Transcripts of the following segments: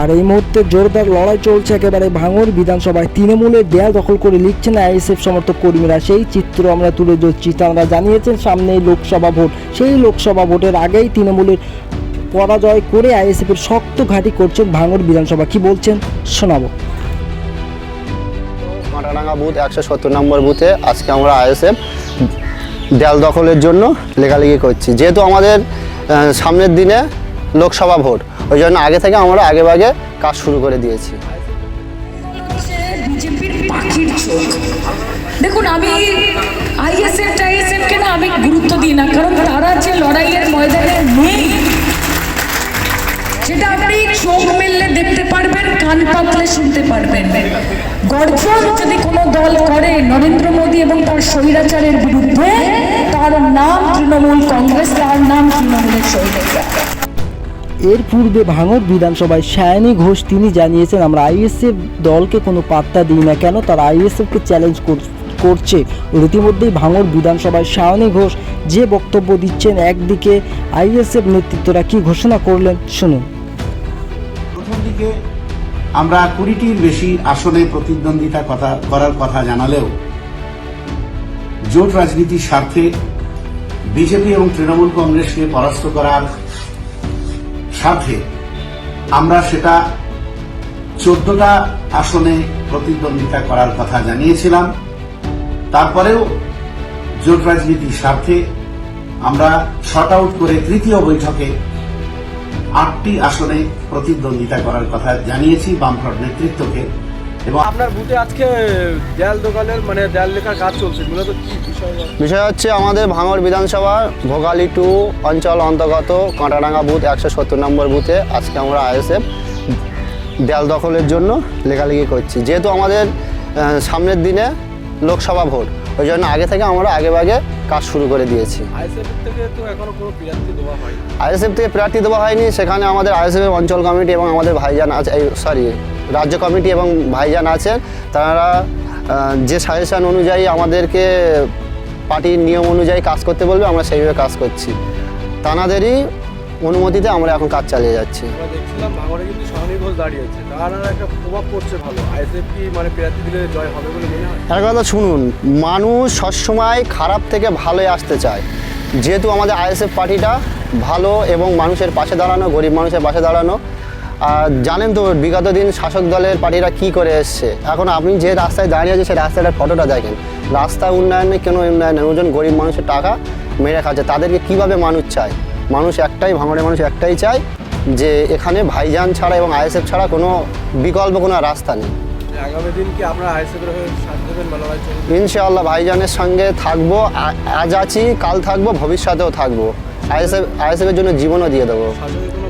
আর এই মুহূর্তে জোরদার লড়াই চলছে একেবারে ভাঙর বিধানসভায়। তৃণমূলের দেয়াল দখল করে লিখছেন আইএসএফ সমর্থক কর্মীরা। সেই চিত্র আমরা তুলে ধরছি। তারা জানিয়েছেন সামনেই লোকসভা ভোট। সেই লোকসভা ভোটের আগেই তৃণমূলের পরাজয় করে আইএসএফ এর শক্ত ঘাঁটি করছেন ভাঙর বিধানসভা। কি বলছেন? শোনাবো। মাটারাঙ্গা বুথ, একশো সত্তর নম্বর বুথে আজকে আমরা আইএসএফ দেয়াল দখলের জন্য লেখালেখি করছি। যেহেতু আমাদের সামনের দিনে লোকসভা ভোট। ওই জন্য আগে থেকে আমরা আগে ভাগে কাজ শুরু করে দিয়েছি। দেখুন, আমি আইএসএফ টাইএসএফ কে না আমি গুরুত্ব দিই না, কারণ তারা যে লড়াইয়ের ময়দানে নেই, সেটা আপনি চোখ মেললে দেখতে পারবেন, কান পাতলে শুনতে পারবেন। গর্জন যদি কোনো দল করে নরেন্দ্র মোদী এবং তার স্বৈরাচারের বিরুদ্ধে, তার নাম তৃণমূল কংগ্রেস, তার নাম তৃণমূলের স্বৈরাচার এর পূর্বে ভাঙর বিধানসভায় সায়নী ঘোষ তিনি জানিয়েছেন, আমরা আইএসএফ দলকে কোনো পাত্তা দিই না কেন? তারা আইএসএফকে চ্যালেঞ্জ করছে। ইতিমধ্যেই ভাঙর বিধানসভায় সায়নী ঘোষ যে বক্তব্য দিচ্ছেন, একদিকে আইএসএফ নেতৃত্বরা কি ঘোষণা করলেন? শুনুন। প্রথম দিকে আমরা কুড়িটির বেশি আসনে প্রতিদ্বন্দ্বিতা কথা, করার কথা জানালেও জোট রাজনীতির স্বার্থে বিজেপি এবং তৃণমূল কংগ্রেসকে পরাস্ত করার স্বার্থে আমরা সেটা চোদ্দটা আসনে প্রতিদ্বন্দ্বিতা করার কথা জানিয়েছিলাম। তারপরেও জোট রাজনীতির স্বার্থে আমরা শর্ট আউট করে তৃতীয় বৈঠকে আটটি আসনে প্রতিদ্বন্দ্বিতা করার কথা জানিয়েছি বামফ্রট নেতৃত্বকে। এবং আপনার বুথে আজকে দেয়াল দোকানের মানে দেয়াল লেখার কাজ চলছে মূলত কি বিষয়? বিষয় হচ্ছে আমাদের ভাঙড় বিধানসভার ভোগালী টু অঞ্চল অন্তর্গত কাঁটাডাঙ্গা বুথ একশো সত্তর নম্বর বুথে আজকে আমরা আইএসএফ দেয়াল দখলের জন্য লেখালেখি করছি। যেহেতু আমাদের সামনের দিনে লোকসভা ভোট ওই জন্য আগে থেকে আমরা আগে ভাগে কাজ শুরু করে দিয়েছি। আইএসএফ থেকে প্রার্থী দেওয়া হয়নি। থেকে প্রার্থী দেওয়া হয়নি সেখানে আমাদের আইএসএফের অঞ্চল কমিটি এবং আমাদের ভাইজান আছে সরি রাজ্য কমিটি এবং ভাইজান আছেন তারা যে সাজেশন অনুযায়ী আমাদেরকে পার্টির নিয়ম অনুযায়ী কাজ করতে বলবে আমরা সেইভাবে কাজ করছি। তানাদেরই অনুমতিতে আমরা এখন কাজ চালিয়ে যাচ্ছি। আমরা দেখছিলাম ভাঙড়ে কিন্তু সহনী ঘোষ দাঁড়িয়েছে তার একটা প্রভাব পড়ছে ভালো। আইএসএফ কি মানে প্রার্থী দিলে জয় হবে বলে মনে হয়? একটা কথা শুনুন মানুষ সবসময় খারাপ থেকে ভালোই আসতে চায়। যেহেতু আমাদের আইএসএফ পার্টিটা ভালো এবং মানুষের পাশে দাঁড়ানো গরিব মানুষের পাশে দাঁড়ানো আর জানেন তো বিগত দিন শাসক দলের পার্টিরা কি করে এসছে? এখন আপনি যে রাস্তায় দাঁড়িয়ে আছে সেই রাস্তাটার ফটোটা দেখেন। রাস্তা উন্নয়নে কোনো উন্নয়ন? ওজন গরিব মানুষের টাকা মেরে খাচ্ছে। তাদেরকে কীভাবে মানুষ চায়? মানুষ একটাই ভাঙড়ের মানুষ একটাই চায় যে এখানে ভাইজান ছাড়া এবং আইএসএফ ছাড়া কোনো বিকল্প কোনো রাস্তা নেই। আগামী দিন কি আমরা আইএসএফ হয়ে সাথ দেবেন বা ইনশাআল্লাহ ভাইজানের সঙ্গে থাকব আজ আছি কাল থাকব ভবিষ্যতেও থাকব। আইএসএফ আইএসএফের জন্য জীবনও দিয়ে দেবো।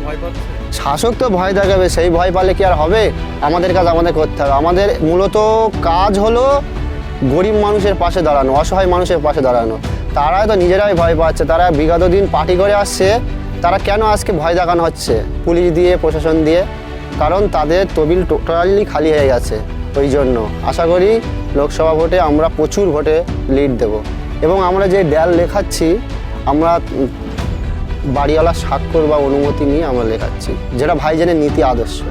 ভয় পাচ্ছে? শাসক তো ভয় দেখাবে সেই ভয় পালে কি আর হবে? আমাদের কাজ আমাদের করতে হবে। আমাদের মূলত কাজ হলো গরিব মানুষের পাশে দাঁড়ানো, অসহায় মানুষের পাশে দাঁড়ানো। তারাই তো নিজেরাই ভয় পাচ্ছে, তারা বিগত দিন পার্টি করে আসছে, তারা কেন আজকে ভয় দেখানো হচ্ছে? পুলিশ দিয়ে, প্রশাসন দিয়ে, কারণ তাদের তবিল টোটালি খালি হয়ে গেছে ওই জন্য। আশা করি লোকসভা ভোটে আমরা প্রচুর ভোটে লিড দেব। এবং আমরা যে ড্যাল লেখাচ্ছি আমরা উম, বাড়িওয়ালার স্বাক্ষর বা অনুমতি নিয়ে আমরা লেখাচ্ছি যেটা ভাইজানের নীতি আদর্শ।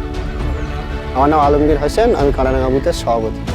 আমার নাম আলমগীর হোসেন আমি কানাড়া বুথের সভাপতি।